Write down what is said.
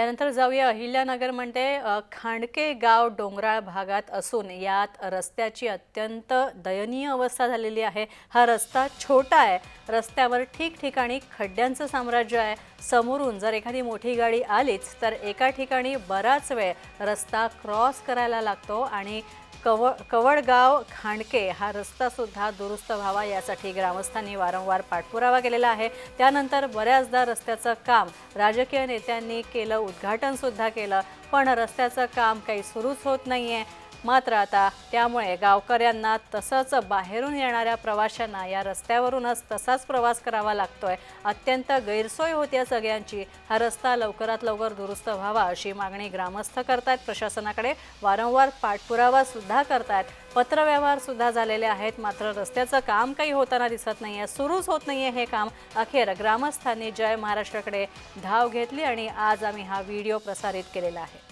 यानंतर जाऊया. अहिल्यानगर म्हणते खांडके गाव डोंगराळ भागात असून यात रस्त्याची अत्यंत दयनीय अवस्था झालेली आहे. हा रस्ता छोटा आहे. रस्त्यावर ठिकठिकाणी खड्ड्यांचं साम्राज्य आहे. समोरून जर एखादी मोठी गाडी आलीच तर एका ठिकाणी बराच वेळ रस्ता क्रॉस करायला लागतो आणि कव कवडगाव खांडके हा रस्तासुद्धा दुरुस्त व्हावा यासाठी ग्रामस्थांनी वारंवार पाठपुरावा केलेला आहे. त्यानंतर बऱ्याचदा रस्त्याचं काम राजकीय नेत्यांनी केलं उद्घाटनसुद्धा केलं पण रस्त्याचं काम काही सुरूच होत नाही आहे मात्र आता त्यामुळे गावकऱ्यांना तसंच बाहेरून येणाऱ्या प्रवाशांना या रस्त्यावरूनच तसाच प्रवास करावा लागतोय. अत्यंत गैरसोय होत्या सगळ्यांची. हा रस्ता लवकरात लवकर दुरुस्त व्हावा अशी मागणी ग्रामस्थ करतायत. प्रशासनाकडे वारंवार पाठपुरावा सुद्धा करतायत. पत्रव्यवहार सुद्धा झालेले आहेत. मात्र रस्त्याचं काम काही होताना दिसत नाहीये. सुरूच होत नाहीये हे काम. अखेर ग्रामस्थांनी जय महाराष्ट्राकडे धाव घेतली आणि आज आम्ही हा व्हिडिओ प्रसारित केलेला आहे.